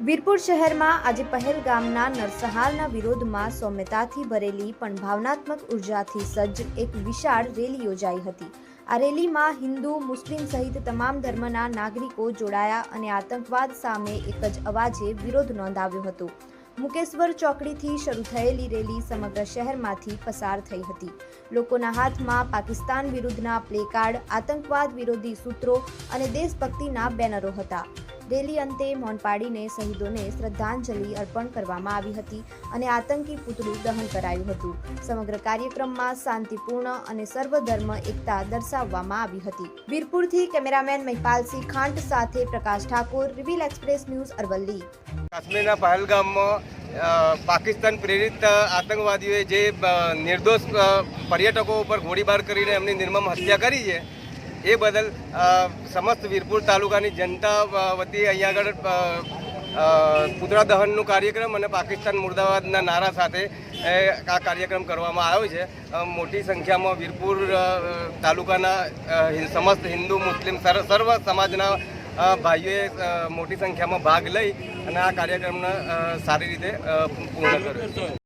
વીરપુર શહેરમાં આજે પહેલગામના નરસહારના વિરોધમાં સૌમ્યતાથી ભરેલી પણ ભાવનાત્મક ઉર્જાથી સજ્જ એક વિશાળ રેલી યોજાઈ હતી. આ રેલીમાં હિન્દુ, મુસ્લિમ સહિત તમામ ધર્મના નાગરિકો જોડાયા અને આતંકવાદ સામે એક જ અવાજે વિરોધ નોંધાવ્યો હતો. મુકેશ્વર ચોકડીથી શરૂ થયેલી રેલી સમગ્ર શહેરમાંથી પસાર થઈ હતી. લોકોના હાથમાં પાકિસ્તાન વિરુદ્ધના પ્લેકાર્ડ, આતંકવાદ વિરોધી સૂત્રો અને દેશભક્તિના બેનરો હતા. રેલી અંતે મૌન પાડીને શહીદોને શ્રદ્ધાંજલિ અર્પણ કરવામાં આવી હતી અને આતંકી પુતળું દહન કરાયું હતું. સમગ્ર કાર્યક્રમમાં શાંતિપૂર્ણ અને સર્વધર્મ એકતા દર્શાવવામાં આવી હતી. વીરપુરથી કેમેરામેન મહિપાલસિંહ ખાંટ સાથે Prakash Thakor, reveal express news Aravalli. કાશ્મીરના પહેલગામમાં પાકિસ્તાન પ્રેરિત આતંકવાદીઓએ જે નિર્દોષ પર્યટકો ઉપર ગોળીબાર કરીને એમની નિર્મમ હત્યા કરી છે એ બદલ સમસ્ત વીરપુર તાલુકાની જનતા વતી અહીંયા આગળ અ, દહનનું કાર્યક્રમ અને પાકિસ્તાન મુર્દાબાદના નારા સાથે આ કાર્યક્રમ કરવામાં આવ્યો છે. મોટી સંખ્યામાં વીરપુર તાલુકાના સમસ્ત હિન્દુ મુસ્લિમ સર્વ સમાજના ભાઈઓએ મોટી સંખ્યામાં ભાગ લઈ અને આ કાર્યક્રમને સારી રીતે પૂર્ણ કર્યો